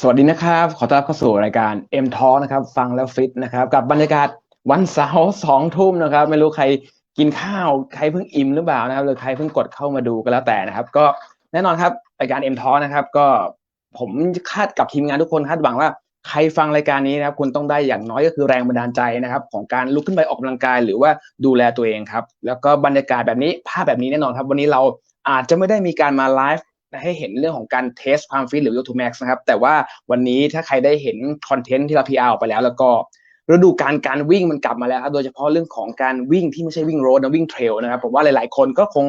สวัสดีนะครับ ขอต้อนรับเข้าสู่รายการ M Talk นะครับ ฟังแล้วฟิตนะครับ กับบรรยากาศวันเสาร์สองทุ่มนะครับ ไม่รู้ใครกินข้าว ใครเพิ่งอิ่มหรือเปล่านะครับ หรือใครเพิ่งกดเข้ามาดูก็แล้วแต่นะครับ ก็แน่นอนครับรายการ M Talk นะครับ ก็ผมคาดกับทีมงานทุกคนคาดหวังว่าใครฟังรายการนี้นะครับ คุณต้องได้อย่างน้อยก็คือแรงบันดาลใจนะครับ ของการลุกขึ้นไปออกกำลังกาย หรือว่าดูแลตัวเองครับ แล้วก็บรรยากาศแบบนี้ภาพแบบนี้แน่นอนครับ วันนี้เราอาจจะไม่ได้มีการมาไลฟ์ ให้เห็นเรื่องของการเทสความฟิตหรือ Yo to Max นะครับ แต่ว่าวันนี้ถ้าใครได้เห็นคอนเทนต์ที่เรา PR อาออกไปแล้ว แล้วก็ฤดูการการวิ่งมันกลับมาแล้วครับโดยเฉพาะเรื่องของการวิ่งที่ไม่ใช่วิ่งโรดนะวิ่งเทรลนะครับผมว่าหลายๆ คนก็คง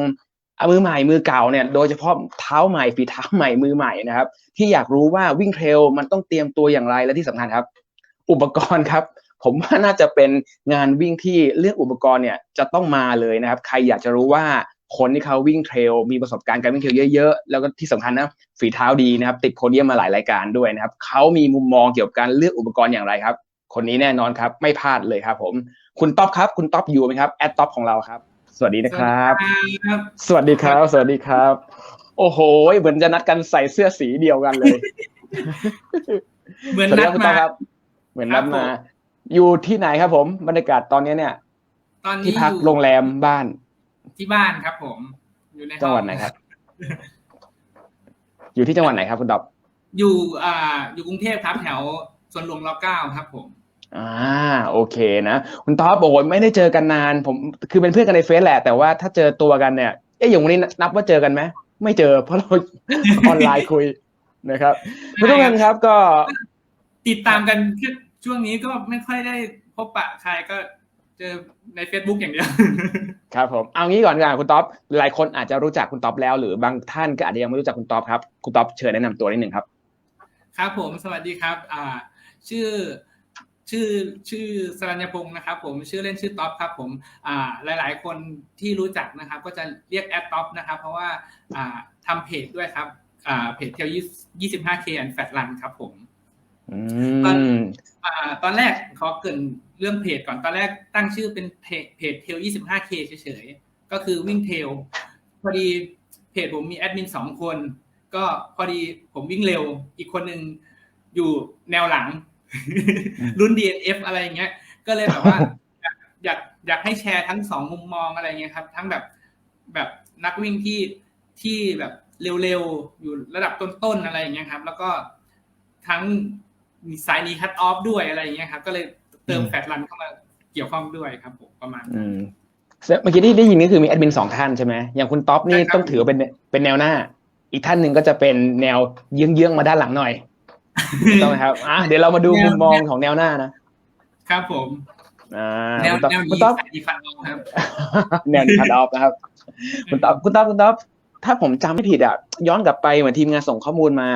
อมือใหม่มือเก่าเนี่ยโดยเฉพาะเท้าใหม่ฝีเท้าใหม่มือใหม่นะครับ ที่อยากรู้ว่าวิ่งเทรลมันต้องเตรียมตัวอย่างไรและที่สำคัญครับ อุปกรณ์ครับ ผมว่าน่าจะเป็นงานวิ่งที่เรื่องอุปกรณ์เนี่ยจะต้องมาเลยนะครับ ใครอยากจะรู้ว่า คนที่เขาวิ่งเทรลมีประสบการณ์การวิ่งเทรลเยอะๆ แล้วก็ที่สำคัญนะฝีเท้าดีนะครับ ติดโพเดียมมาหลายรายการด้วยนะครับเขามีมุมมองเกี่ยวกับการเลือกอุปกรณ์อย่างไรครับ คนนี้แน่นอนครับไม่พลาดเลยครับ ผม คุณต๊อบครับ คุณต๊อบอยู่ไหมครับแอดต๊อบของเราครับ สวัสดีนะครับครับ สวัสดีครับ สวัสดีครับ โอ้โหเหมือนจะนัดกันใส่เสื้อสีเดียวกันเลย เหมือนสวัสดีนัคดรับคุณมาต๊อบครับ เหมือนนัดครับผมมา อยู่ที่ไหนครับ ผมบรรยากาศตอนนี้เนี่ย ตอนนี้ที่พักอยู่โรงแรมบ้าน ที่บ้านครับ ผม อยู่ในจังหวัดไหนครับ อยู่ที่จังหวัดไหนครับคุณต๊อบอยู่อ่าอยู่กรุงเทพครับ แถวสวนหลวงรเก้าครับ ผมอ่าโอเคนะคุณท็อปโอ้ยไม่ได้เจอกันนาน ผมคือเป็นเพื่อนกันในเฟซแหละ แต่ว่าถ้าเจอตัวกันเนี่ยเอ๊ะอย่างวันนี้นับว่าเจอกันไหมไม่เจอ เพราะเราออนไลน์คุยนะครับทุกท่านครับก็ ติดตามกันแค่ช่วงนี้ก็ไม่ค่อยได้พบปะใครก็ เจอใน Facebook อย่างเดียวครับผมเอางี้ก่อนกันคุณท็อปหลายคนอาจจะรู้จักคุณท็อปแล้ว หรือบางท่านก็อาจจะยังไม่รู้จักคุณท็อปครับคุณท็อปเชิญแนะนำตัวนิดหนึ่งครับ ครับผมสวัสดีครับ อ่า ชื่อชื่อชื่อสรัญญพงศ์นะครับ ผมชื่อเล่นชื่อท็อปครับผมอ่าหลาย ๆ คนที่รู้จักนะครับ ก็จะเรียกแอดท็อปนะครับ เพราะว่าอ่าทำเพจด้วยครับอ่าเพจเที่ยวยี่สิบห้าเคอันแฟตรันครับ ผมอืตอนมอ่าตอนแรกขอเกริน เรื่องเพจก่อนตอนแรกตั้งชื่อเป็นเพจเทล 25k เฉยๆ ก็คือวิ่งเทลพอดีเพจผมมีแอดมินสองคน ก็พอดีผมวิ่งเร็ว อีกคนหนึ่งอยู่แนวหลัง รุ่น DNF อะไรอย่างเงี้ย ก็เลยแบบว่า อยากอยากให้แชร์ทั้งสองมุมมองอะไรเงี้ยครับ ทั้งแบบแบบนักวิ่งที่ที่แบบเร็วๆ อยู่ระดับต้นๆ อะไรอย่างเงี้ยครับ แล้วก็ทั้งสายนี้คัตออฟด้วยอะไรอย่างเงี้ยครับ ก็เลย เติมอืมแฟตรันเข้ามาเกี่ยวข้องด้วยครับผมประมาณอืมเมื่อกี้ที่ได้ยินนี่คือมีแอดมินสองท่านใช่ไหมอย่างคุณท็อปนี่ใช่ครับต้องถือว่าเป็นเป็นแนวหน้า อีกท่านหนึ่งก็จะเป็นแนวเยื้องๆมาด้านหลังหน่อยถูกต้องไหมครับอะเดี๋ยวเรามาดูแนวมุมมองของแนวหน้านะครับผมอ่าแนวคุณต๊อบแนวคุณนี้ต๊อบสายนี้คัตออฟครับแนวคัดออฟนะครับ คุณต๊อบคุณต๊อบคุณต๊อบถ้าผมจำไม่ผิดอะย้อนกลับไปเหมือนทีมงานส่งข้อมูลมา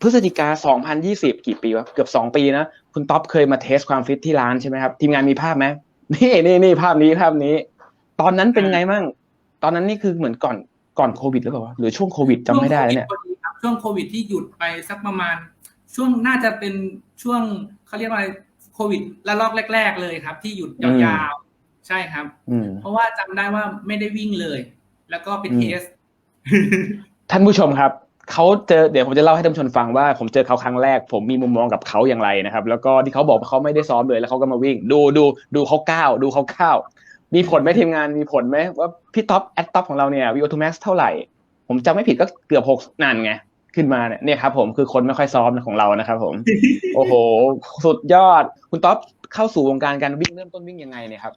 พฤศจิกา 2020 กี่ปีวะ เกือบสองปีนะ คุณต๊อบเคยมาเทสความฟิตที่ร้านใช่ไหมครับ ทีมงานมีภาพไหมนี่นี่นี่ภาพนี้ภาพนี้ ตอนนั้นเป็นไงมั่ง ตอนนั้นนี่คือเหมือนก่อนก่อนโควิดหรือเปล่าวะหรือช่วงโควิดจำไม่ได้แล้วเนี่ยช่วงโควิดพอดีครับช่วงโควิดที่หยุดไปสักประมาณ ช่วงน่าจะเป็นช่วงเขาเรียกว่าอะไรโควิดระลอกแรก ๆ เลยครับ ที่หยุดยาวๆ ใช่ครับอืมเพราะว่าจำได้ว่าไม่ได้วิ่งเลย แล้วก็ไปอืมเทสท่านผู้ชมครับ เขาเจอเดี๋ยวผมจะเล่าให้ท่านผู้ชมฟังว่าผมเจอเขาครั้งแรก ผมมีมุมมองกับเขาอย่างไรนะครับ แล้วก็ที่เขาบอกว่าเขาไม่ได้ซ้อมเลยแล้วเขาก็มาวิ่ง ดูดูดูเขาก้าวดูเขาก้าวมีผลไหมทีมงานมีผลไหมว่าพี่ท็อปแอดท็อปของเราเนี่ยวีโอทูแม็กซ์เท่าไหร่ ผมจำไม่ผิดก็เกือบหกนานไงขึ้นมาเนี่ยเนี่ยครับผมคือคนไม่ค่อยซ้อมของเรานะครับผม โอ้โห สุดยอด คุณท็อปเข้าสู่วงการการวิ่งเริ่มต้นวิ่งยังไงเนี่ยครับ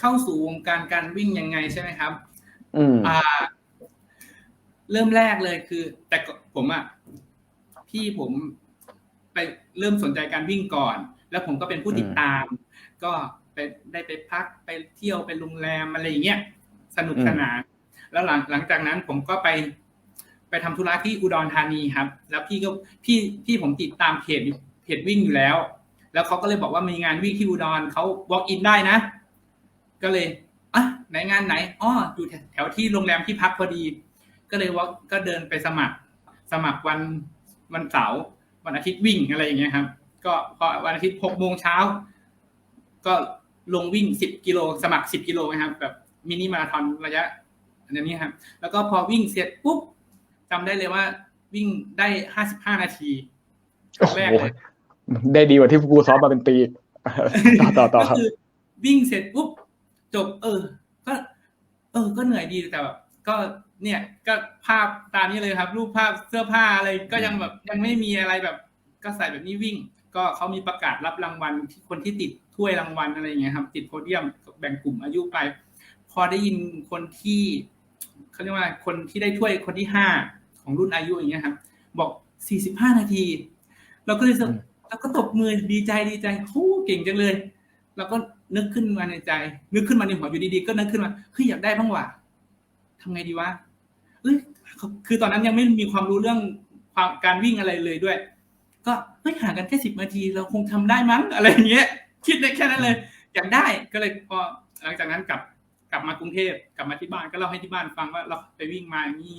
เข้าสู่วงการการวิ่งยังไงใช่ไหมครับ อืมอ่า เริ่มแรกเลยคือ แต่ผมอะพี่ผมไปเริ่มสนใจการวิ่งก่อน แล้วผมก็เป็นผู้ติดตาม ก็ไปได้ไปพักไปเที่ยวไปโรงแรมอะไรอย่างเงี้ยสนุกสนานแล้วหลังหลังจากนั้นผมก็ไป ไปทำธุระที่อุดรธานีครับ แล้วพี่ก็พี่พี่ผมติดตามเพจเพจวิ่งอยู่แล้ว แล้วเขาก็เลยบอกว่ามีงานวิ่งที่อุดรเขา walk in ได้นะ ก็เลยอะไหนงานไหนอ๋ออยู่แถวที่โรงแรมที่พักพอดี ก็เลยว่าก็เดินไปสมัคร สมัครวันวันเสาร์วันอาทิตย์วิ่งอะไรอย่างเงี้ยครับ ก็พอวันอาทิตย์หกโมงเช้าก็ลงวิ่งสิบกิโลสมัครสิบกิโลนะครับแบบมินิมาราธอนระยะอันนี้ครับ แล้วก็พอวิ่งเสร็จปุ๊บจำได้เลยว่า วิ่งได้ห้าสิบห้านาทีคโอ้รั้งโหแรกเลยได้ดีกว่าที่กูซ้อมมาเป็นปีต่อต่อต่อครับก็คือวิ่งเสร็จปุ๊บจบ เออ ก็ เออ ก็เหนื่อยดีแต่แบบก็ เนี่ยก็ภาพตามนี้เลยครับ รูปภาพเสื้อผ้าอะไรก็ยังแบบยังไม่มีอะไรแบบ ก็ใส่แบบนี้วิ่ง ก็เขามีประกาศรับรางวัลที่คนที่ติดถ้วยรางวัลอะไรอย่างเงี้ยครับ ติดโพเดียมแบ่งกลุ่มอายุไป พอได้ยินคนที่เขาเรียกว่าคนที่ได้ถ้วยคนที่ห้าของรุ่นอายุอย่างเงี้ยครับบอกสี่สิบห้านาที เราก็เลยรู้สึกอืมเราก็ตบมือดีใจดีใจโอ้เก่งจังเลยเราก็นึกขึ้นมาในใจ นึกขึ้นมาในหัวอยู่ดีๆ ก็นึกขึ้นมาเฮ้ยอยากได้บ้างว่ะทำไงดีวะ เอ้ยคือตอนนั้นยังไม่มีความรู้เรื่องความการวิ่งอะไรเลยด้วย ก็เฮ้ยห่างกันแค่สิบนาทีเราคงทำได้มั้งอะไรเงี้ย คิดได้แค่นั้นเลย อยากได้ก็เลยพอหลังจากนั้นกลับกลับมากรุงเทพกลับมาที่บ้านก็เล่าให้ที่บ้านฟังว่าเราไปวิ่งมาอย่างนี้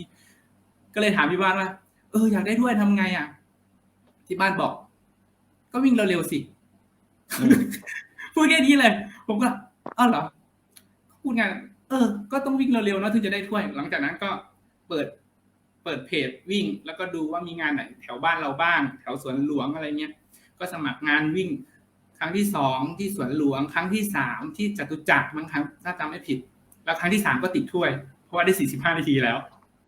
ก็เลยถามที่บ้านว่า เอออยากได้ด้วยทำไงอะ ที่บ้านบอก ก็วิ่งเร็วๆสิพูดแค่นี้เลย ผมก็อ้าวเหรอพูดไงเออ ก็ต้องวิ่งเร็วๆเนะถึงจะได้ถ้วย หลังจากนั้นก็ เปิด เปิดเพจวิ่ง แล้วก็ดูว่ามีงานไหนแถวบ้านเราบ้าง แถวสวนหลวงอะไรเงี้ย ก็สมัครงานวิ่ง ครั้งที่สองที่สวนหลวง ครั้งที่สามที่จตุจักรมั้งครับถ้าจำไม่ผิด แล้วครั้งที่สามก็ติดถ้วย เพราะว่าได้สี่สิบห้านาทีแล้ว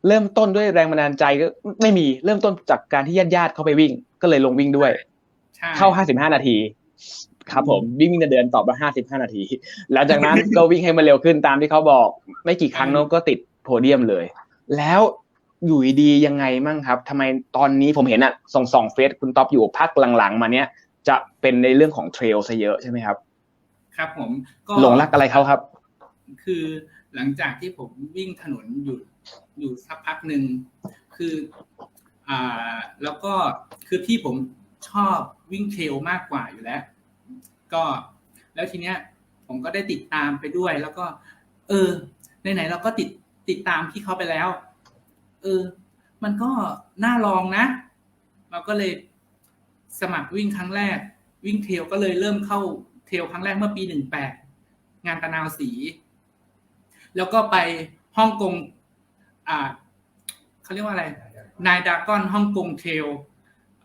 เริ่มต้นด้วยแรงบันดาลใจก็ไม่มีเริ่มต้นจากการที่ญาติญาติๆเขาไปวิ่ง ก็เลยลงวิ่งด้วยใช่เข้า55นาทีครับผมวิ่งวิ่งเดินตอบมา55นาที หลังจากนั้นก็วิ่งให้มันเร็วขึ้นตามที่เขาบอก ไม่กี่ครั้งเนอะก็ติดโพเดียมเลย แล้วอยู่ดีๆยังไงมั่งครับทำไมตอนนี้ผมเห็นอะส่องส่องเฟซคุณต๊อบอยู่พักหลังๆ มาเนี้ยจะเป็นในเรื่องของเทรลซะเยอะใช่ไหมครับ ครับผมก็หลงรักอะไรเขาครับ คือหลังจากที่ผมวิ่งถนนอยู่อยู่สักพักหนึ่งคืออ่าแล้วก็คือพี่ผมชอบวิ่งเทรลมากกว่าอยู่แล้ว ก็แล้วทีเนี้ย ผมก็ได้ติดตามไปด้วย แล้วก็ เออไหนๆเราก็ติด ติดตามพี่เขาไปแล้ว เออ มันก็น่าลองนะ เราก็เลยสมัครวิ่งครั้งแรก วิ่งเทรลก็เลยเริ่มเข้าเทรลครั้งแรกเมื่อปีหนึ่งแปดงานตะนาวสี แล้วก็ไปฮ่องกงอ่าเขาเรียกว่าอะไรนายดากอนฮ่องกงเทรล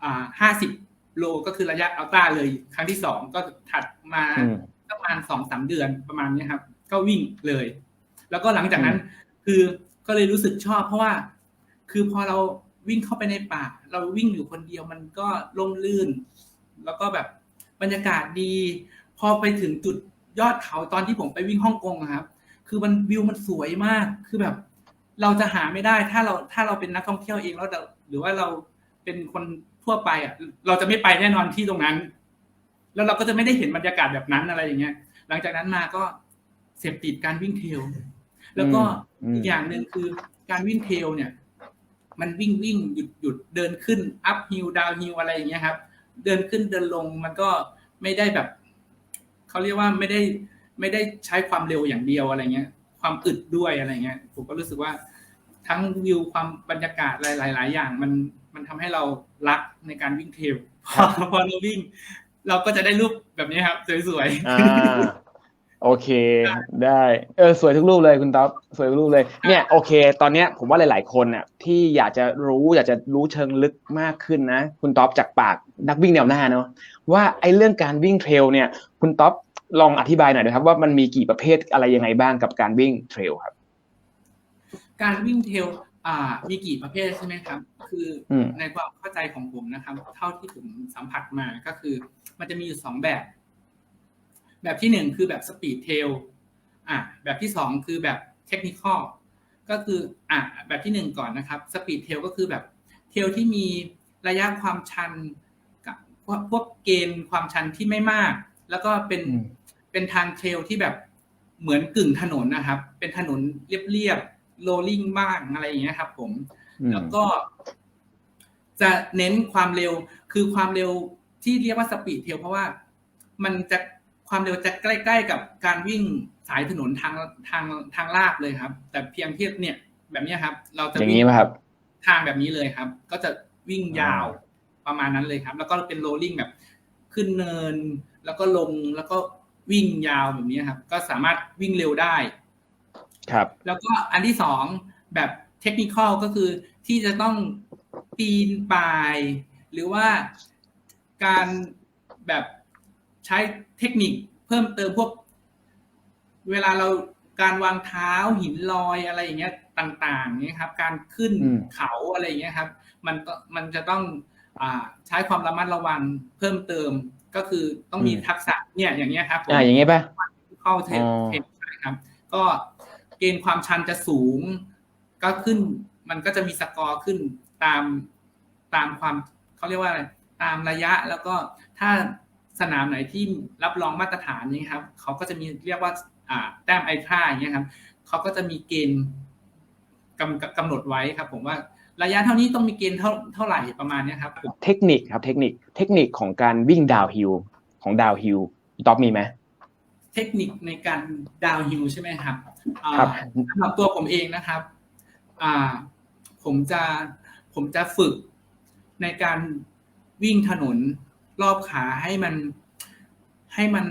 อ่าห้าสิบโลก็คือระยะอัลต้าเลย ครั้งที่สองก็ถัดมาอืมประมาณสองสามเดือนประมาณนี้ครับ ก็วิ่งเลย แล้วก็หลังจากนั้น คือก็เลยรู้สึกชอบเพราะว่า คือพอเราวิ่งเข้าไปในป่า เราวิ่งอยู่คนเดียวมันก็ร่มรื่น แล้วก็แบบบรรยากาศดี พอไปถึงจุดยอดเขาตอนที่ผมไปวิ่งฮ่องกงครับ คือมันวิวมันสวยมาก คือแบบ เราจะหาไม่ได้ถ้าเราถ้าเราเป็นนักท่องเที่ยวเองแล้วเราหรือว่าเราเป็นคนทั่วไปอะ เราจะไม่ไปแน่นอนที่ตรงนั้น แล้วเราก็จะไม่ได้เห็นบรรยากาศแบบนั้นอะไรอย่างเงี้ย หลังจากนั้นมาก็เสพติดการวิ่งเทรล แล้วก็อืมอีกอย่างหนึ่งคือการวิ่งเทรลเนี่ย มันวิ่งวิ่งหยุดหยุดเดินขึ้นอัพฮิลดาวฮิลอะไรอย่างเงี้ยครับ เดินขึ้นเดินลงมันก็ไม่ได้แบบเขาเรียกว่าไม่ได้ไม่ได้ใช้ความเร็วอย่างเดียวอะไรเงี้ย ความอึดด้วยอะไรเงี้ยผมก็รู้สึกว่าทั้งวิวความบรรยากาศหลาย ๆ อย่าง มันมันทำให้เรารักในการวิ่งเทรลพอพอเราวิ่ง เราก็จะได้รูปแบบนี้ครับสวยๆอ่า โอเค ได้ เออสวยทุกรูปเลยคุณต๊อบสวยทุกรูปเลย เนี่ยโอเค ตอนเนี้ยผมว่าหลาย ๆ คนน่ะที่อยากจะรู้อยากจะรู้เชิงลึกมากขึ้นนะ คุณต๊อบจากปากนักวิ่งแนวหน้าเนาะว่าไอ้เรื่องการวิ่งเทรลเนี่ย คุณต๊อบลองอธิบายหน่อยนะครับ ว่ามันมีกี่ประเภทอะไรยังไงบ้างกับการวิ่งเทรลครับ การวิ่งเทรลอ่า มีกี่ประเภทใช่ไหมครับ คืออมในความเข้าใจของผมนะครับ เท่าที่ผมสัมผัสมาก็คือ มันจะมีอยู่สองแบบ แบบที่หนึ่งคือแบบสปีดเทลอะแบบที่สองคือแบบเทคนิคอลก็คืออะแบบที่หนึ่งก่อนนะครับสปีดเทลก็คือแบบเทลที่มีระยะความชันกับพวกพวกเกณฑ์ความชันที่ไม่มาก แล้วก็เป็นอืมเป็นทางเทรลที่แบบเหมือนกึ่งถนนนะครับ เป็นถนนเรียบๆโรลลิ่งบ้างอะไรอย่างเงี้ยครับ ผมอืมแล้วก็ จะเน้นความเร็วคือความเร็วที่เรียกว่าสปีดเทลเพราะว่ามันจะ ความเร็วจะใกล้ ๆ กับการวิ่งสายถนนทางทางทางลาดเลยครับ แต่เพียงเทียบเนี่ย แบบเนี้ยครับ เราจะอย่างวิ่นี้งไหมครับทางแบบนี้เลยครับ ก็จะวิ่งยาวประมาณนั้นเลยครับ แล้วก็เป็นโรลลิ่งแบบขึ้นเนิน แล้วก็ลงแล้วก็วิ่งยาวแบบนี้ครับ ก็สามารถวิ่งเร็วได้ ครับ แล้วก็อันที่สองแบบเทคนิคอลก็คือที่จะต้องปีนป่าย หรือว่าการแบบ ใช้เทคนิคเพิ่มเติมพวก เวลาเราการวางเท้าหินลอยอะไรอย่างเงี้ยต่างๆเนี่ยครับ การขึ้นอืมเขาอะไรอย่างเงี้ยครับ มันก็มันจะต้องอ่าใช้ความระมัดระวังเพิ่มเติมก็คือต้องมีอืมทักษะเนี่ยอย่างเงี้ยครับผมอ่าอย่างงี้ป่ะเข้าเทปอ๋อเทปใช่ครับ ก็เกณฑ์ความชันจะสูง ก็ขึ้น มันก็จะมีสกอร์ขึ้นตามตามความเขาเรียกว่าอะไรตามระยะแล้วก็ถ้า สนามไหนที่รับรองมาตรฐานนี้ครับเขาก็จะมีเรียกว่าอ่าแต้มไอท่าอย่างเงี้ยครับเขาก็จะมีเกณฑ์กำกำหนดไว้ครับ ผมว่าระยะเท่านี้ต้องมีเกณฑ์เท่าเท่าไหร่ประมาณเนี้ยครับผมเทคนิคครับเทคนิคเทคนิคของการวิ่งดาวฮิลของดาวฮิลต๊อบมีไหมเทคนิคในการดาวฮิลใช่ไหมครับอ่าครับสำหรับตัวผมเองนะครับอ่าผมจะผมจะฝึกในการวิ่งถนน รอบขาให้มันให้มัน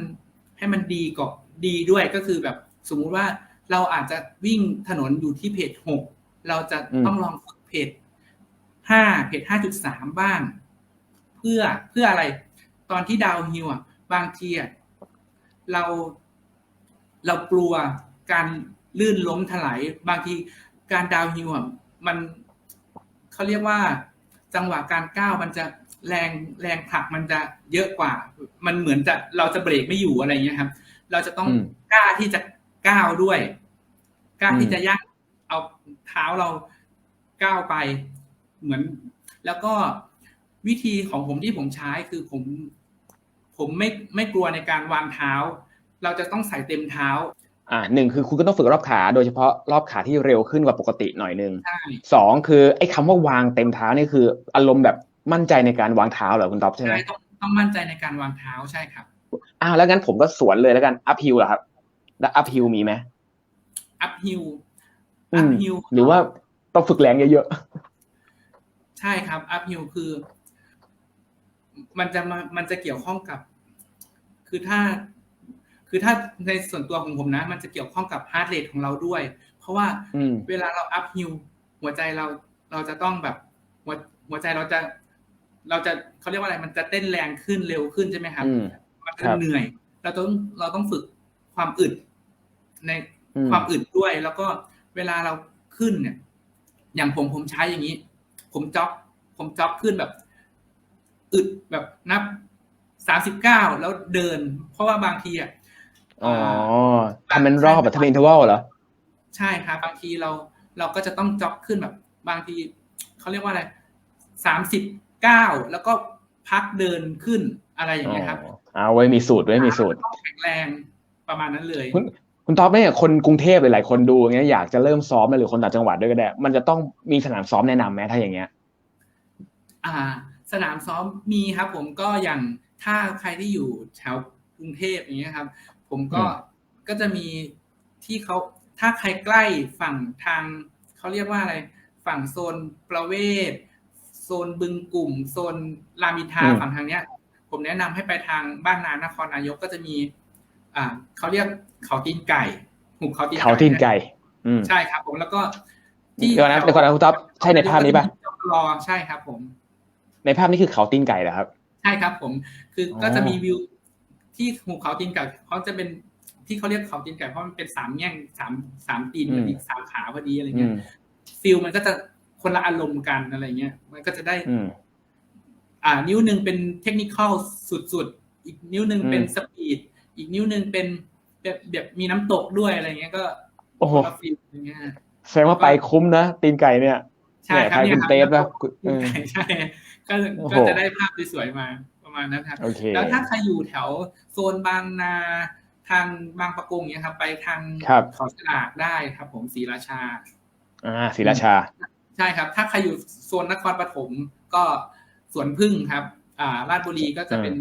ให้มันดีกว่าดีด้วยก็คือแบบสมมุติว่าเราอาจจะวิ่งถนนอยู่ที่เพจหกเราจะต้องลองฝึกเพจห้าเพจห้าจุดสามบ้าง เพื่อเพื่ออะไร ตอนที่ดาวน์ฮิลอะบางทีอะเราเรากลัวการลื่นล้มถลายบางทีการดาวน์ฮิลอะมันเขาเรียกว่าจังหวะการก้าวมันจะ แรงแรงผลักมันจะเยอะกว่า มันเหมือนจะเราจะเบรกไม่อยู่อะไรเงี้ยครับ เราจะต้องอืมกล้าที่จะก้าวด้วยกล้าที่อืมจะยักเอาเท้าเราก้าวไปเหมือน แล้วก็วิธีของผมที่ผมใช้คือผม ผมไม่ไม่กลัวในการวางเท้า เราจะต้องใส่เต็มเท้า อ่าหนึ่งคือคุณก็ต้องฝึกรอบขา โดยเฉพาะรอบขาที่เร็วขึ้นกว่าปกติหน่อยนึงใช่สองคือไอ้คำว่าวางเต็มเท้านี่คือ อารมณ์แบบ มั่นใจในการวางเท้าเหรอคุณต๊อบใช่ไหมใช่ต้องต้องมั่นใจในการวางเท้าใช่ครับอ้าวแล้วงั้นผมก็สวนเลยแล้วกันอัพฮิลเหรอครับ แล้วอัพฮิลมีไหมอัพฮิลอือัมพฮิลหรือว่าต้องฝึกแรงเยอะใช่ครับอัพฮิลคือ มันจะมามันจะเกี่ยวข้องกับ คือถ้า คือถ้าในส่วนตัวของผมนะ มันจะเกี่ยวข้องกับฮาร์ดเรทของเราด้วย เพราะว่าๆอืมเวลาเราอัพฮิลหัวใจเราเราจะต้องแบบหัวหัวใจเราจะ เราจะเขาเรียกว่าอะไรมันจะเต้นแรงขึ้นเร็วขึ้นใช่ไหมครับอืมมันครัจะบเหนื่อย เราต้องเราต้องฝึกความอึด ในอืมความอึดด้วย แล้วก็เวลาเราขึ้นเนี่ย อย่างผมผมใช้อย่างนี้ ผมจ็อกผมจ็อกขึ้นแบบ อึดแบบนับสามสิบเก้าแล้วเดิน เพราะว่าบางทีอะอ๋อทำเป็นรอบแบบทำเป็นอินเทอร์วัลเหรอใช่ครับ บางทีเราเราก็จะต้องจ็อกขึ้นแบบ บางทีเขาเรียกว่าอะไรสามสิบเก้าแล้วก็พักเดินขึ้นอะไรอย่างเงี้ยครับอ๋อเอาไว้มีสูตรไว้มีสูตรต้องแข็งแรงประมาณนั้นเลย คุณคุณท็อปเนี่ยคนกรุงเทพหลายๆคนดูอย่างเงี้ยอยากจะเริ่มซ้อมหรือคนต่างจังหวัดด้วยก็ได้ มันจะต้องมีสนามซ้อมแนะนำไหมถ้าอย่างเงี้ย อ่า สนามซ้อมมีครับ ผมก็อย่างถ้าใครที่อยู่แถวกรุงเทพอย่างเงี้ยครับ ผมก็อืมก็จะมีที่เขาถ้าใครใกล้ฝั่งทางเขาเรียกว่าอะไร ฝั่งโซนประเวศ โซนบึงกลุ่ม โซนรามอินทราฝั่งทางเนี้ย ผมแนะนำให้ไปทางบ้านนานครนายกก็จะมี อ่าเขาเรียกเขาตีนไก่หุบเขาตีนไก่เขาทินไก่อืมใช่ครับ ผมแล้วก็เดี๋ยวนะเดี๋ยวก่อนนะคุณท็อปใช่ในภาพนี้ปะรอใช่ครับ ผม ในภาพนี้คือเขาตีนไก่เหรอครับ ใช่ครับ ผมคือออก็จะมีวิวที่หุบเขาตีนไก่เขาจะเป็นที่เขาเรียกเขาตีนไก่เพราะมันเป็นสามแง่งสามสามตีนพอดีสามขาพอดีอะไรอืเงี้ยมฟิลมันก็จะ คนละอารมณ์กันอะไรเงี้ย มันก็จะได้อืมอ่า นิ้วหนึ่งเป็นเทคนิคอลสุดๆ อีกนิ้วหนึ่งเป็นอืมสปีด อีกนิ้วหนึ่งเป็นแบบแบบมีน้ำตกด้วยอะไรเงี้ยก็โอ้โหคนละฟิลอย่างเงี้ยแสดงว่าไปคุ้มนะ ตีนไก่เนี่ยใช่ครับเนี่ยใครคุณยเตสครับปะคุณเออใช่ก็โอ้โหก็จะได้ภาพสวยๆมาประมาณนั้นครับโอเคแล้วถ้าใครอยู่แถวโซนบางนาทางบางประกงเนี่ยครับ ไปทางครับเขาฉลากได้ครับ ผมศรีราชา อ่าศรีราชา ใช่ครับ ถ้าใครอยู่โซนนครปฐมก็สวนพึ่งครับ อ่าราชบุรีก็จะเป็น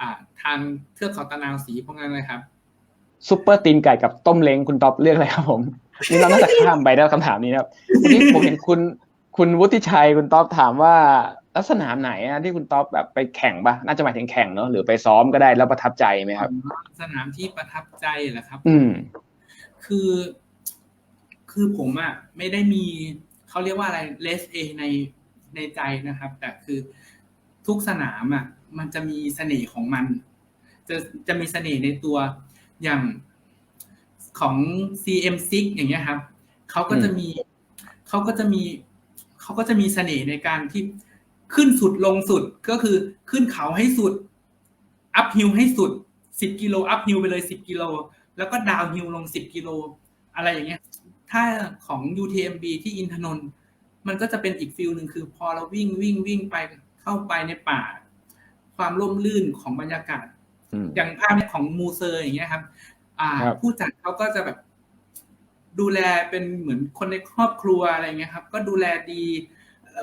อ่าทางเทือกเขาตะนาวสีพวกนั้นเลยครับซุปเปอร์ตีนไก่กับต้มเล้งคุณท็อปเลือกอะไรครับผมนี่เราน่าจะข้ามไปแล้วคำถามนี้นะครับวันนี้ผมเห็นคุณคุณวุฒิชัยคุณท็อปถามว่าลักษณะไหนอะที่คุณท็อปแบบไปแข่งปะน่าจะหมายถึงแข่งเนอะหรือไปซ้อมก็ได้แล้วประทับใจไหมครับ สนามที่ประทับใจเหรอครับ อืม คือ คือผมอะไม่ได้มี เขาเรียกว่าอะไรเลสเอในในใจนะครับ แต่คือทุกสนามอะมันจะมีเสน่ห์ของมัน จะจะมีเสน่ห์ในตัวอย่างของ CM6 อย่างเงี้ยครับเขาก็จะมีเขาก็จะมีเขาก็จะมีเสน่ห์ในการที่ขึ้นสุดลงสุดก็คือขึ้นเขาให้สุดอัพฮิลให้สุดสิบกิโลอัพฮิลไปเลยสิบกิโลแล้วก็ดาวฮิลลงสิบกิโลอะไรอย่างเงี้ย ถ้าของ UTMB ที่อินทนนท์มันก็จะเป็นอีกฟิลหนึ่งคือพอเราวิ่งวิ่งวิ่งไปเข้าไปในป่า ความร่มรื่นของบรรยากาศอืมอย่างภาพของมูเซอร์อย่างเงี้ยครับ อ่าครับผู้จัดเขาก็จะแบบ ดูแลเป็นเหมือนคนในครอบครัวอะไรเงี้ยครับ ก็ดูแลดี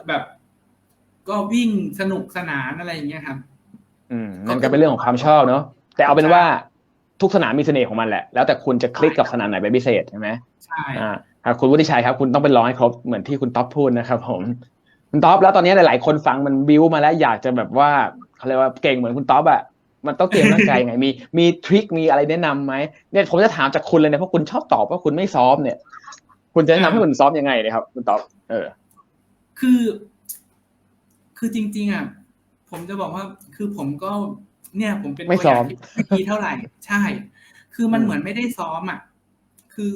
แบบก็วิ่งสนุกสนานอะไรอย่างเงี้ยครับ อืมมันก็เป็นเรื่องของความชอบเนาะแต่เอาเป็นว่า ทุกสนามมีเสน่ห์ของมันแหละ แล้วแต่คุณจะคลิกกับสนามไหนเป็นพิเศษใช่ไหมใช่อ่าครับคุณวุฒิชัยครับ คุณต้องไปร้องให้ครบเหมือนที่คุณท็อปพูดนะครับผมคุณท็อปแล้วตอนนี้หลาย ๆ คนฟังมันบิวมาแล้วอยากจะแบบว่าเขาเรียกว่าเก่งเหมือนคุณท็อปอะมันต้องเตรียมร่างกายยังไงมีมีทริคมีอะไรแนะนำไหมเนี่ยผมจะถามจากคุณเลยนะเพราะคุณชอบตอบว่าคุณไม่ซ้อมเนี่ย คุณจะแนะนำให้คุณซ้อมยังไงเลยครับ คุณท็อปเออ คือ คือจริง ๆ อะ ผมจะบอกว่าคือผมก็ เนี่ยผมเป็นไม่ตัวอซ้อย่างมที่ไม่ดีเท่าไหร่ ใช่ คือมันอืมเหมือนไม่ได้ซ้อมอะ คือ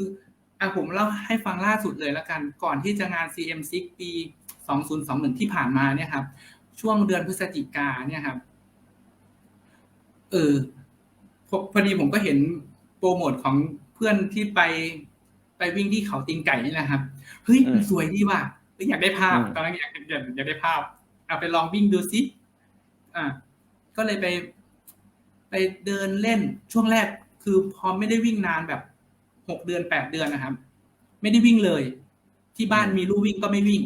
อะผมเล่าให้ฟังล่าสุดเลยแล้วกัน ก่อนที่จะงาน CM6 ปี2021 ที่ผ่านมาเนี่ยครับ ช่วงเดือนพฤศจิกาเนี่ยครับ เออพอพอดีผมก็เห็นโปรโมทของเพื่อนที่ไปไปวิ่งที่เขาตีนไก่นี่แหละครับ เฮ้ยอืมมันสวยดีว่ะเฮ้ยอยากได้ภาพอืมตอนนั้นอยากอยากอยากได้ภาพ เอาไปลองวิ่งดูซิ อะก็เลยไป ไปเดินเล่นช่วงแรกคือพอไม่ได้วิ่งนานแบบหกเดือนแปดเดือนนะครับ ไม่ได้วิ่งเลย ที่บ้านมีลู่วิ่งก็ไม่วิ่ง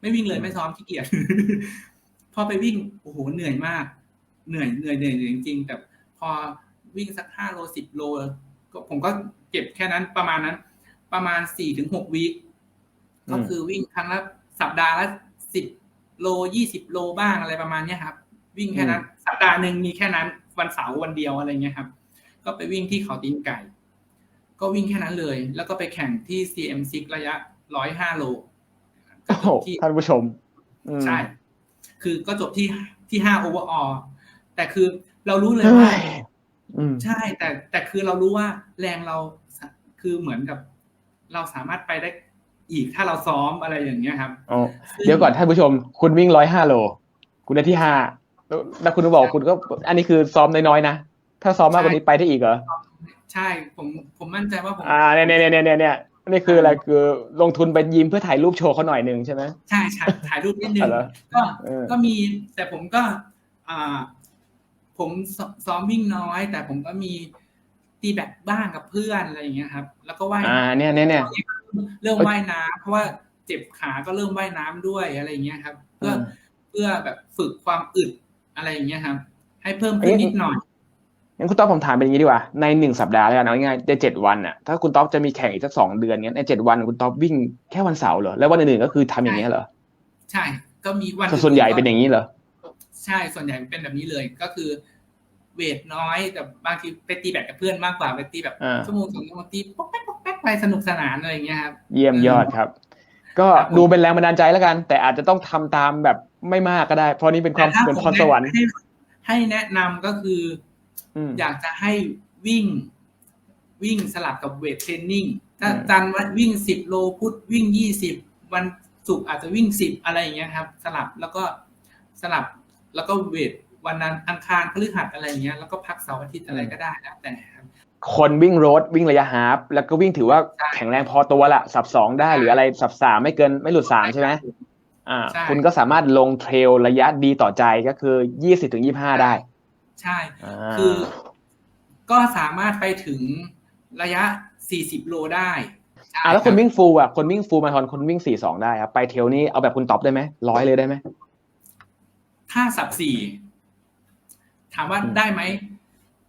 ไม่วิ่งเลยไม่ซ้อมขี้เกียจพอไปวิ่งโอ้โหเหนื่อยมาก เหนื่อยเหนื่อยเหนื่อยเหนื่อยจริงๆแต่พอวิ่งสักห้าโลสิบโลก็ผมก็เก็บแค่นั้นประมาณนั้น ประมาณสี่ถึงหกวีคอืมก็คือวิ่งครั้งละสัปดาห์ละสิบโลยี่สิบโลบ้างอะไรประมาณเนี้ยครับ วิ่งแค่นั้น สัปดาห์หนึ่งมีแค่นั้น วันเสาร์วันเดียวอะไรเงี้ยครับ ก็ไปวิ่งที่เขาตีนไก่ ก็วิ่งแค่นั้นเลย แล้วก็ไปแข่งที่ CM6 ระยะร้อยห้าโลโอ้โหที่ท่านผู้ชมอืมใช่ คือก็จบที่ที่ห้าโอเวอร์ออแต่คือเรารู้เลยเฮ้ว่ายอืมใช่ แต่แต่คือเรารู้ว่าแรงเราสะคือเหมือนกับ เราสามารถไปได้อีกถ้าเราซ้อมอะไรอย่างเงี้ยครับอ๋อซึ่งเดี๋ยวก่อนท่านผู้ชม คุณวิ่งร้อยห้าโล คุณได้ที่ห้า แล้วแล้วคุณก็บอกคุณก็ อันนี้คือซ้อมน้อยๆนะ ถ้าซ้อมมากกว่านี้ไปได้อีกเหรอ ใช่ผมผมมั่นใจว่าผม อ่าเนี่ยเนี่ยเนี่ยเนี่ยเนี่ยนี่คืออะไรคือลงทุนไปยิมเพื่อถ่ายรูปโชว์เขาหน่อยหนึ่งใช่ไหมใช่ใช่ถ่ายรูปนิดนึอ๋องเหรอก็เออก็มีแต่ผมก็อ่าผมซซ้อมวิ่งน้อย แต่ผมก็มีตีแบดบ้างกับเพื่อนอะไรอย่างเงี้ยครับ แล้วก็ว่ายอ่าเนี่ยเนี่ยเนี่ยเริ่มว่ายน้ำเพราะว่าเจ็บขาก็เริ่มว่ายน้ำด้วยอะไรอย่างเงี้ยครับ เพื่ออืมเพื่อแบบฝึกความอึด อะไรอย่างเงี้ยครับ ให้เพิ่มขึ้นนิดหน่อยงั้นคุณต๊อบผมถามเป็นอย่างนี้ดีกว่า ในหนึ่งสัปดาห์แล้วกันเอาง่ายๆได้เจ็ดวันอะถ้าคุณต๊อบจะมีแข่งอีกสักสองเดือนเงี้ยในเจ็ดวันคุณต๊อบวิ่งแค่วันเสาร์เหรอแล้ววันอื่นๆก็คือทำอย่างเงี้ยเหรอใช่ ก็มีวันส่วนใหญ่เป็นอย่างนี้เหรอใช่ส่วนใหญ่เป็นแบบนี้เลยก็คือ เวทน้อยแต่บางทีไปตีแบดกับเพื่อนมากกว่าไปตีแบบอ่าชั่วโมงสองชั่วโมงตีป๊อกแป๊กป๊อกแป๊กไปสนุกสนานอะไรอย่างเงี้ยครับเยี่ยมยอดครับ ก็ครับผมดูเป็นแรงบันดาลใจแล้วกัน แต่อาจจะต้องทำตามแบบไม่มากก็ได้ เพราะนี่เป็นความแต่ถ้าเป็นผมพรสวรรค์ให้ให้แนะนำก็คืออืมอยากจะให้วิ่ง วิ่งสลับกับเวทเทรนนิ่งถ้าอืมจันทร์วันวิ่งสิบโลพุธวิ่งยี่สิบวันศุกร์อาจจะวิ่งสิบอะไรอย่างเงี้ยครับ สลับแล้วก็สลับแล้วก็เวทวันนั้นอังคารพฤหัสอะไรอย่างเงี้ยแล้วก็พักเสาร์อาทิตย์อะไรก็ได้แล้วแต่ครับ คนวิ่งโรดวิ่งระยะฮาล์ฟแล้วก็วิ่งถือว่าใช่แข็งแรงพอตัวละสับสองได้ใช่หรืออะไรสับสามไม่เกินไม่หลุดสามใช่ไหมอ่าใช่คุณก็สามารถลงเทรลระยะดีต่อใจก็คือยี่สิบถึงยี่ห้าได้ ใช่อ่าคือ ก็สามารถไปถึงระยะ40โลได้ใช่อ่าแล้วคนรับวิ่งฟูลอะคนวิ่งฟูลมาราธอนคนวิ่งสี่สองได้ครับไปเทรลนี่เอาแบบคุณท็อปได้ไหมร้อยเลยได้ไหมถ้าสับสี่ถามว่าอืมได้ไหม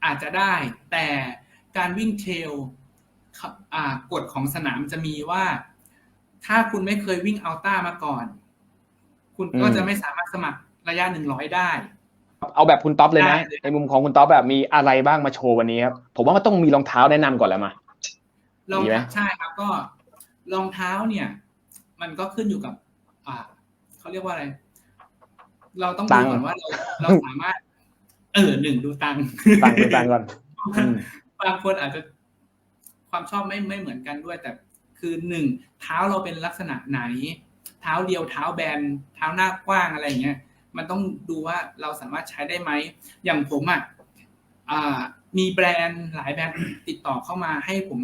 อาจจะได้ แต่ การวิ่งเทรลครับอ่ากฎของสนามจะมีว่า ถ้าคุณไม่เคยวิ่งอัลต้ามาก่อน คุณก็จะไม่สามารถสมัครระยะหนึ่งร้อยได้ เอาแบบคุณท็อปเลยนะได้เลยในมุมของคุณท็อปแบบมีอะไรบ้างมาโชว์วันนี้ครับ ผมว่ามันต้องมีรองเท้าแนะนำก่อนแล้วมารองดีไหมเท้าใช่ครับก็รองเท้าเนี่ย มันก็ขึ้นอยู่กับ อ่าเขาเรียกว่าอะไร เราต้องตัดูงค์ก่อนว่าเราเราสามารถ เออหนึ่งดูตังค์ตังค์ดูตังค์ก่อนอืม บางคนอาจจะความชอบไม่ไม่เหมือนกันด้วย แต่คือหนึ่งเท้าเราเป็นลักษณะไหน เท้าเดียวเท้าแบนเท้าหน้ากว้างอะไรอย่างเงี้ยมันต้องดูว่าเราสามารถใช้ได้ไหม อย่างผมอะอ่ามีแบรนด์หลายแบรนด์ติดต่อเข้ามาให้ผม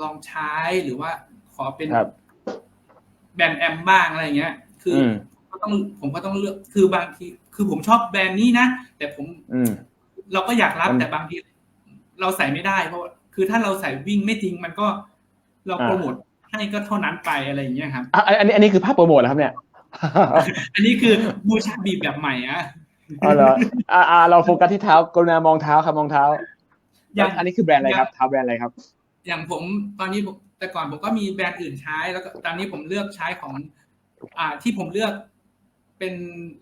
ลองใช้หรือว่าขอเป็นครับแบรนด์แอมบ้างอะไรอย่างเงี้ย คืออมก็ต้องผมก็ต้องเลือกคือบางที คือผมชอบแบรนด์นี้นะ แต่ผมอืมเราก็อยากรับมันแต่บางที เราใส่ไม่ได้ เพราะว่าคือถ้าเราใส่วิ่งไม่จริง มันก็เราอ่าโปรโมทให้ก็เท่านั้นไปอะไรอย่างเงี้ยครับอะอันอันนี้อันนี้คือภาพโปรโมทแล้วครับ เนี่ย อันนี้คือบูชาบีบแบบใหม่อะอ๋อเหรออ่าอ่าเราโฟกัสที่เท้ากรุณามองเท้าครับมองเท้า อย่างอันนี้คือแบรนด์อะไรครับเท้าแบรนด์อะไรครับ อย่างผมตอนนี้ผมแต่ก่อนผมก็มีแบรนด์อื่นใช้แล้วก็ตอนนี้ผมเลือกใช้ของ อ่าที่ผมเลือกเป็น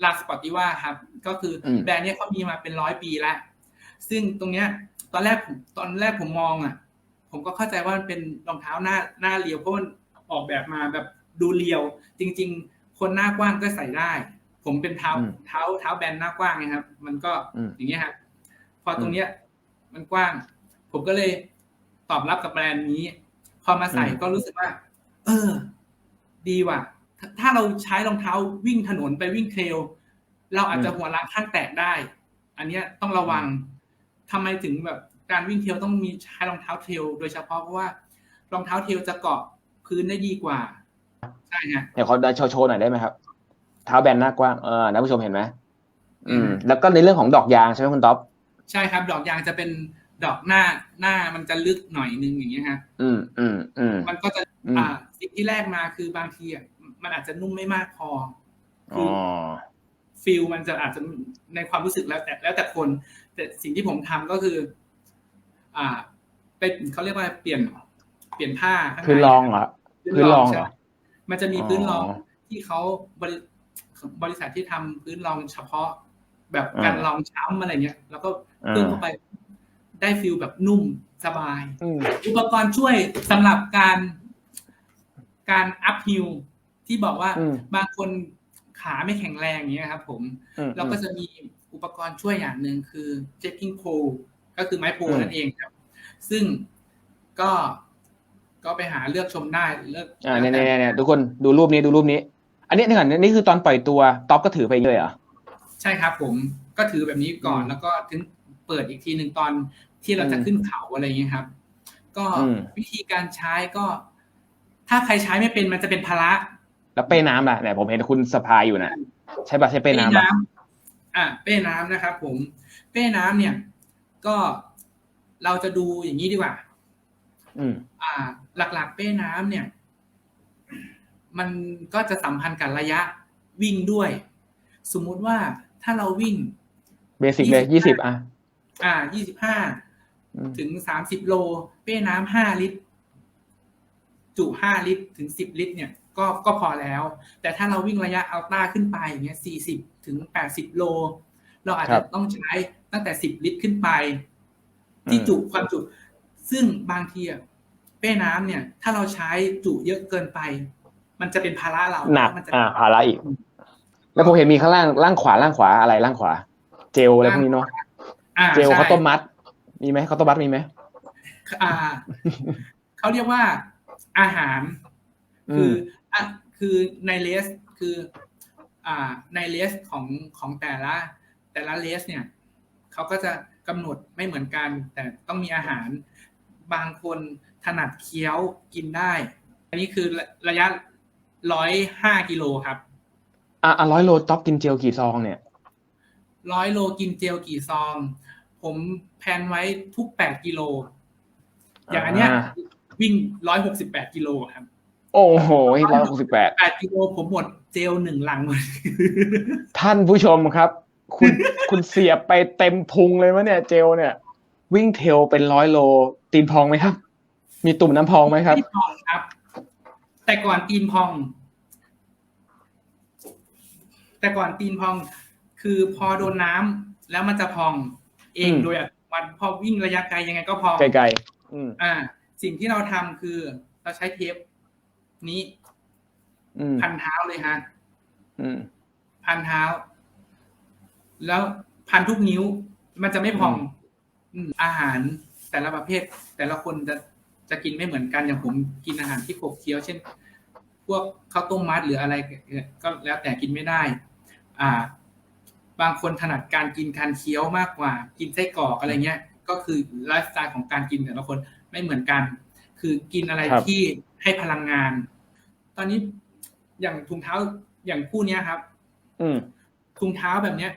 ลาสปอร์ติว่าครับ ก็คืออมแบรนด์เนี้ยเขามีมาเป็นร้อยปีแล้ว ซึ่งตรงเนี้ย ตอนแรกผมตอนแรกผมมองอะ ผมก็เข้าใจว่ามันเป็นรองเท้าหน้าหน้าเรียวเพราะมันออกแบบมาแบบดูเรียว จริง ๆ คนหน้ากว้างก็ใส่ได้ ผมเป็นเท้าอืมเท้าเท้าแบนหน้ากว้างไงครับ มันก็อืมอย่างเงี้ยครับพอตรงเนี้ย มันกว้าง ผมก็เลยตอบรับกับแบรนด์นี้ พอมาใส่อืมก็รู้สึกว่า เออ ดีว่ะถ้าถ้าเราใช้รองเท้าวิ่งถนนไปวิ่งเทรลเราอาจจะหัวล้างข้างแตกได้ อันเนี้ยต้องระวัง ทำไมถึงแบบการวิ่งเทรลต้องมีใช้รองเท้าเทรลโดยเฉพาะเพราะว่ารองเท้าเทรลจะเกาะพื้นได้ดีกว่าใช่ฮะเดี๋ยวขอโชว์โชว์หน่อยได้ไหมครับ เท้าแบนหน้ากว้างเออนะผู้ชมเห็นไหมอืม แล้วก็ในเรื่องของดอกยางใช่ไหมคุณท็อปใช่ครับ ดอกยางจะเป็นดอกหน้าหน้ามันจะลึกหน่อยนึงอย่างเงี้ยฮะอืมอืมอืมมันก็จะอืมอ่าสิ่งที่แรกมาคือบางทีอะมันอาจจะนุ่มไม่มากพออ๋อฟิลมันจะอาจจะในความรู้สึกแล้วแต่แล้วแต่คน แต่สิ่งที่ผมทำก็คือ อ่า เป็นเขาเรียกว่าเปลี่ยน เปลี่ยนผ้าข้างในพื้นรองเหรอพื้นรองเหรอใช่มันจะมีพื้นรองอ๋อที่เขาบริบริษัทที่ทำพื้นรองเฉพาะ แบบอ่าการรองช้ำอะไรเงี้ย แล้วก็อ่าเพิ่มเข้าไปได้ฟิลแบบนุ่มสบายอืมอุปกรณ์ช่วยสำหรับการการอัพฮิลที่บอกว่าอืมบางคนขาไม่แข็งแรงอย่างเงี้ยครับผมอืมเราก็จะมี อุปกรณ์ช่วยอย่างหนึ่งคือ checking pole ก็คือไม้โพลอืมนั่นเองครับ ซึ่งก็ก็ไปหาเลือกชมได้เลือกอ่าเนี่ยเนี่ยเนี่ยทุกคนดูรูปนี้ดูรูปนี้ อันนี้นี่ก่อนนี่คือตอนปล่อยตัวท็อปก็ถือไปเลยเหรอใช่ครับ ผมก็ถือแบบนี้ก่อนอืมแล้วก็ถึงเปิดอีกทีหนึ่งตอนที่เราจะอืมขึ้นเขาอะไรอย่างเงี้ยครับ ก็อืมวิธีการใช้ก็ ถ้าใครใช้ไม่เป็นมันจะเป็นภาระแล้วเป้น้ำล่ะเนี่ยผมเห็นคุณสะพายอยู่นะใช่ป่ะใช่เป้น้ำป่ะ อะเป้น้ำนะครับ ผม เป้น้ำเนี่ย ก็เราจะดูอย่างนี้ดีกว่า อืม อ่า หลักๆ เป้น้ำเนี่ย มันก็จะสัมพันธ์กับระยะวิ่งด้วย สมมุติว่าถ้าเราวิ่ง เบสิกเลยยี่สิบอะ อ่ายี่สิบห้าอืมถึงสามสิบโล เป้น้ำห้าลิตร จุห้าลิตรถึงสิบลิตรเนี่ย ก็ก็พอแล้ว แต่ถ้าเราวิ่งระยะอัลต้าขึ้นไปอย่างเงี้ยสี่สิบถึงแปดสิบโล เราอาจจะต้องใช้ตั้งแต่สิบลิตรขึ้นไป ที่จุความจุ ซึ่งบางทีอะเป้น้ำเนี่ย ถ้าเราใช้จุเยอะเกินไป มันจะเป็นภาระเราหนักมันจะอ่าภาระอีก แล้วผมเห็นมีข้างล่างล่างขวาล่างขวาอะไรล่างขวา เจลอะไรพวกนี้เนาะอ่าเจลใช่ข้าวต้มมัด มีไหมข้าวต้มมัดมีไหมอ่าเขาเรียกว่าอาหารอืคือม อะคือในเลสคืออ่าในเลสของของแต่ละแต่ละเลสเนี่ยเขาก็จะกำหนดไม่เหมือนกัน แต่ต้องมีอาหาร บางคนถนัดเคี้ยวกินได้ อันนี้คือระระยะร้อยห้ากิโลครับอะร้อยโลท็อปกินเจลกี่ซองเนี่ยร้อยโลกินเจลกี่ซอง ผมแพลนไว้ทุกแปดกิโล อย่างอันเนี้ยอ่าวิ่งร้อยหกสิบแปดกิโลครับ โอ้โหร้อยหกสิบแปดแปดกิโลผมหมดเจลหนึ่งลังหมดท่านผู้ชมครับ คุณคุณเสียบไปเต็มพุงเลยวะเนี่ย เจลเนี่ย วิ่งเทรลเป็นร้อยโล ตีนพองไหมครับ มีตุ่มน้ำพองไหมครับไม่พองครับ แต่ก่อนตีนพอง แต่ก่อนตีนพอง คือพอโดนน้ำแล้วมันจะพอง เองอืมโดยอัตโนมัติพอวิ่งระยะไกลยังไงก็พองไกลๆอืมอ่า สิ่งที่เราทำคือเราใช้เทป นี้อืมพันเท้าเลยฮะอืมพันเท้า แล้วพันทุกนิ้ว มันจะไม่พองอืมอืมอาหารแต่ละประเภท แต่ละคนจะจะกินไม่เหมือนกันอย่างผมกินอาหารที่ขบเคี้ยวเช่น พวกข้าวต้มมัดหรืออะไรก็แล้วแต่กินไม่ได้ อ่า บางคนถนัดการกินการเคี้ยวมากกว่า กินไส้กรอกอะไรเงี้ย ก็คือไลฟ์สไตล์ของการกินแต่ละคนไม่เหมือนกัน คือกินอะไรครับที่ ให้พลังงาน ตอนนี้อย่างถุงเท้าอย่างคู่เนี้ยครับ อืมถุงเท้าแบบเนี้ย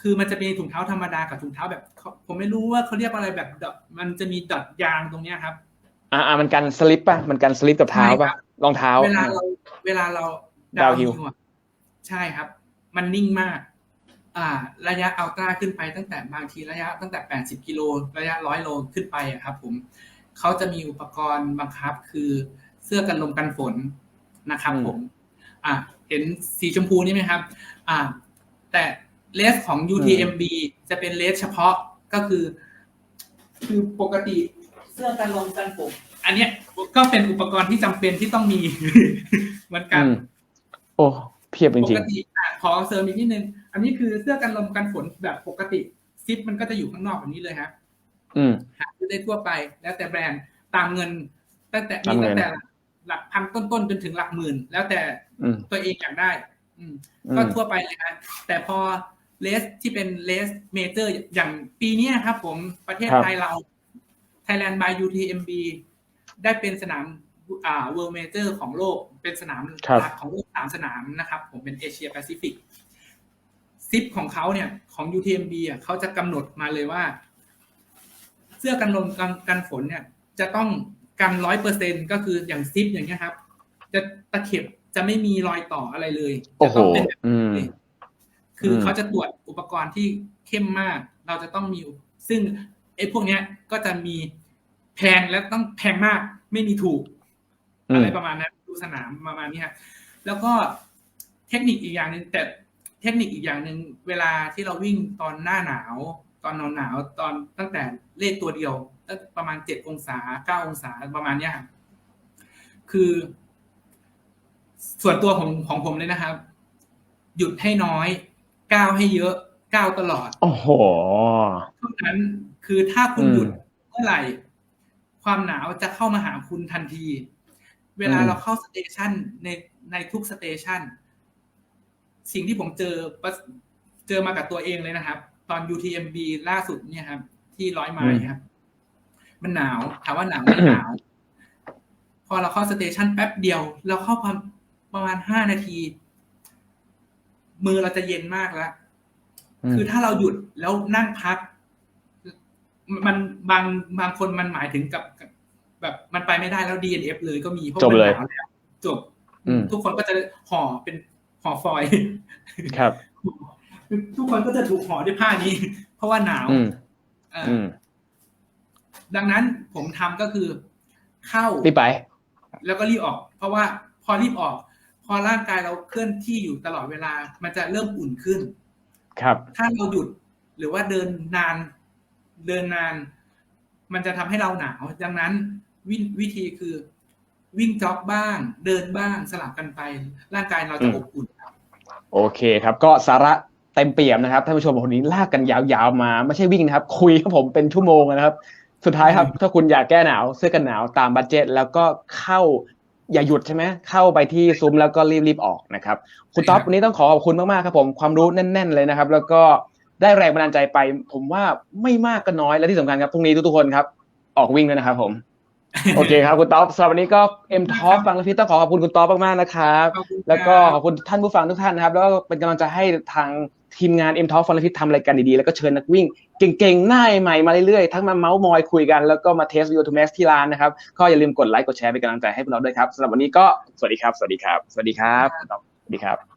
คือมันจะมีถุงเท้าธรรมดากับถุงเท้าแบบเขาผมไม่รู้ว่าเขาเรียกอะไรแบบดอทมันจะมีดอทยางตรงเนี้ยครับ อ่าอ่ามันกันสลิปป่ะมันกันสลิปกับเท้าป่ะใช่ครับรองเท้า เวลาเราเวลาเราดาวน์ฮิลอะใช่ครับ มันนิ่งมาก อ่า ระยะอัลตร้าขึ้นไปตั้งแต่บางทีระยะตั้งแต่ 80 กิโลระยะร้อยโลขึ้นไปอะครับผมเขาจะมีอุปกรณ์บังคับคือ เสื้อกันลมกันฝนนะครับผม อ่าเห็นสีชมพูนี่ไหมครับ อ่า แต่เลสของ UTMB จะเป็นเลสเฉพาะก็คือ คือปกติเสื้อกันลมกันฝนอันเนี้ยก็เป็นอุปกรณ์ที่จำเป็นที่ต้องมีเหมือนกันอืมโอ้เพียบจปริงกติอะขอเสริมอีกนิดนึง อันนี้คือเสื้อกันลมกันฝนแบบปกติซิปมันก็จะอยู่ข้างนอกแบบนี้เลยครับๆอืมหาซื้อได้ทั่วไปแล้วแต่แบรนด์ตามเงิน ตั้งแต่มีตามเงินตั้งแต่ หลักพันต้นๆจนถึงหลักหมื่น แล้วแต่อืมตัวเองอยากได้อืมอืมก็ทั่วไปเลยครับแต่พอเลสที่เป็นเลสเมเจอร์อย่างปีเนี้ยครับผมประเทศไทยเรา Thailand by UTMB ได้เป็นสนามอ่า World Major ของโลกเป็นสนามครับหลักของโลกสามสนามนะครับ ผมเป็นเอเชียแปซิฟิกซิปของเขาเนี่ยของ UTMB อะเขาจะกำหนดมาเลยว่า เสื้อกันลมกันกันฝนเนี่ย จะต้อง กันร้อยเปอร์เซ็นก็คืออย่างซิปอย่างเงี้ยครับ จะตะเข็บจะไม่มีรอยต่ออะไรเลยโอ้จะโหต้องเป็นแบบอืมคืออมเขาจะตรวจอุปกรณ์ที่เข้มมาก เราจะต้องมี ซึ่งไอ้พวกเนี้ยก็จะมีแพงและต้องแพงมาก ไม่มีถูกอือะมไรประมาณนั้นดูสนามประมาณนี้ครับแล้วก็เทคนิคอีกอย่างหนึ่งแต่เทคนิคอีกอย่างหนึ่งเวลาที่เราวิ่งตอนหน้าหนาว ตอนหนาวหนาวตอนตั้งแต่เลขตัวเดียวตั้ง ประมาณเจ็ดองศาเก้าองศาประมาณเนี้ยครับคือ ส่วนตัวของของผมเลยนะครับ หยุดให้น้อยก้าวให้เยอะก้าวตลอดโอ้โหเท่านั้นคือถ้าคุณอืมหยุดเมื่อไหร่ ความหนาวจะเข้ามาหาคุณทันที เวลาอืมเราเข้าสเตชันในในทุกสเตชันสิ่งที่ผมเจอประเจอมากับตัวเองเลยนะครับ ตอน UTMB ล่าสุดเนี่ยครับ ที่ร้อยไม้ครับ มันหนาวถามว่าหนาวไม่หนาว พอเราเข้าสเตชันแป๊บเดียว เราเข้าประประมาณห้านาที มือเราจะเย็นมากแล้วมคือถ้าเราหยุดแล้วนั่งพัก มันบางบางคนมันหมายถึงกับกับแบบมันไปไม่ได้แล้ว DNF เลยก็มีเพราะจบมันเลยหนาวแล้วจบอืมทุกคนก็จะห่อเป็นห่อฟอยล์ครับ ทุกคนก็จะถูกห่อด้วยผ้านี้ เพราะว่าหนาวอืมเออออืม ดังนั้นผมทำก็คือ เข้ารีบไป แล้วก็รีบออก เพราะว่าพอรีบออก พอร่างกายเราเคลื่อนที่อยู่ตลอดเวลา มันจะเริ่มอุ่นขึ้น ครับ ถ้าเราหยุดหรือว่าเดินนาน เดินนาน มันจะทำให้เราหนาว ดังนั้นวิวิธีคือวิ่งจ็อกบ้าง เดินบ้างสลับกันไป ร่างกายเราจะอืมอบอุ่นครับ โอเคครับ ก็สาระเต็มเปี่ยมนะครับท่านผู้ชมคนนี้ลากกันยาวๆมา ไม่ใช่วิ่งนะครับ คุยครับผมเป็นชั่วโมงนะครับ สุดท้ายครับ ถ้าคุณอยากแก้หนาวเสื้อกันหนาวตามบัตเจ็ตแล้วก็เข้าอย่าหยุดใช่ไหมเข้าไปที่ซุ้มแล้วก็รีบๆออกนะครับ คุณท็อปวันนี้ต้องขอขอบคุณมากๆครับผมความรู้แน่น ๆ เลยนะครับ แล้วก็ได้แรงบันดาลใจไป ผมว่าไม่มากก็น้อยและที่สำคัญครับพรุ่งนี้ทุกๆคนครับ ออกวิ่งด้วยนะครับ ผม โอเคครับคุณท็อปสำหรับวันนี้ก็เอ็มท็อปฟังแล้วพี่ต้องขอขอบคุณคุณท็อปมากๆนะครับขอบคุณครับแล้วก็ขอบคุณท่านผู้ฟังทุกท่านนะครับ แล้วก็เป็นกำลังใจให้ทาง ทีมงาน M Talk ฟังและพิษทำรายการดีๆ แล้วก็เชิญนักวิ่ง เก่งๆ หน้าใหม่มาเรื่อยๆ ทั้งมาเมาส์มอยคุยกันแล้วก็มาเทสวิวทูแม็กที่ร้านนะครับ ก็อย่าลืมกดไลค์กดแชร์เป็นกำลังใจให้พวกเราด้วยครับสำหรับวันนี้ก็สวัสดีครับ สวัสดีครับ สวัสดีครับสวัสดีครับ